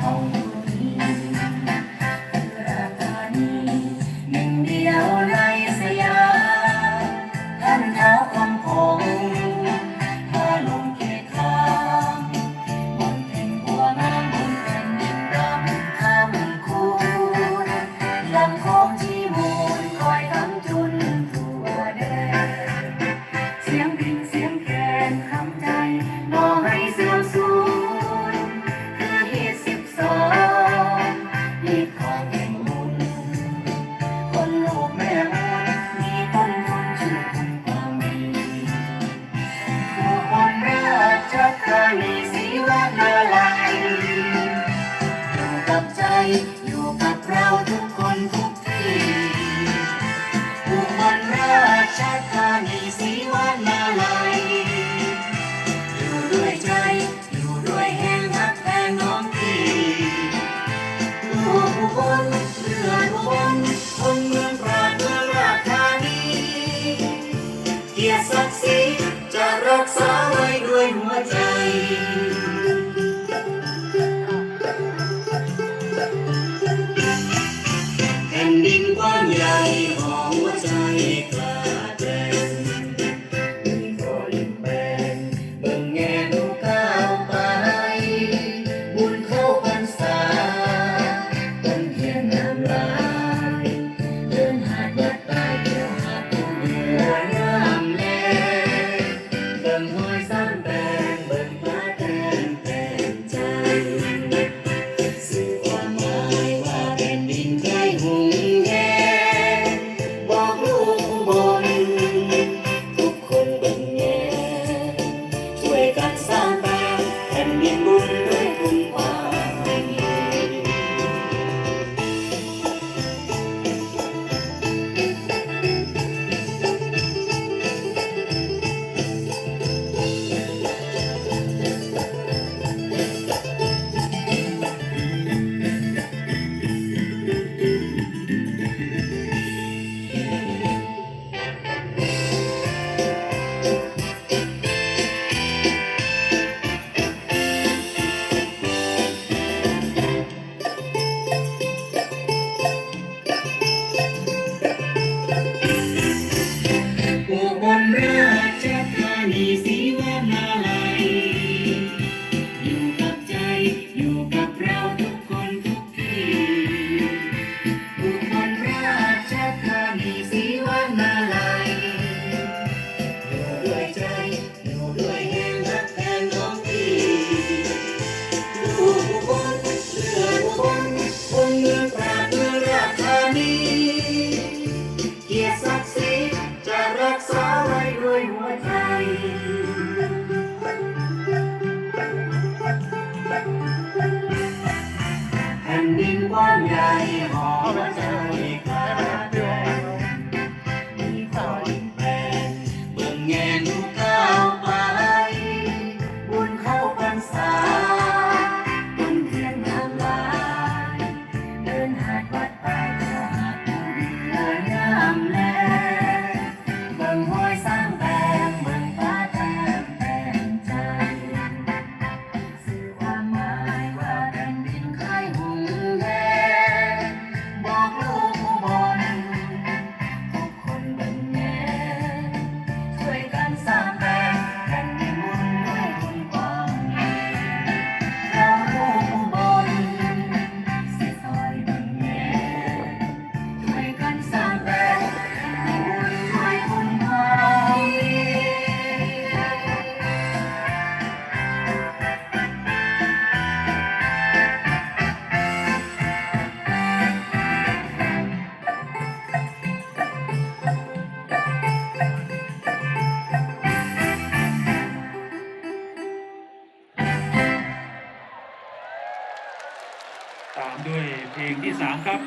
เฮาอยู่ดีราตานีหนึ่งเดียวในสยามท่านเท้าคำคงพาลงเกคามบนแผ่นบัวงามบนแผ่นดินรำคำคูณลำ Yes. es เพลงที่ 3 ครับ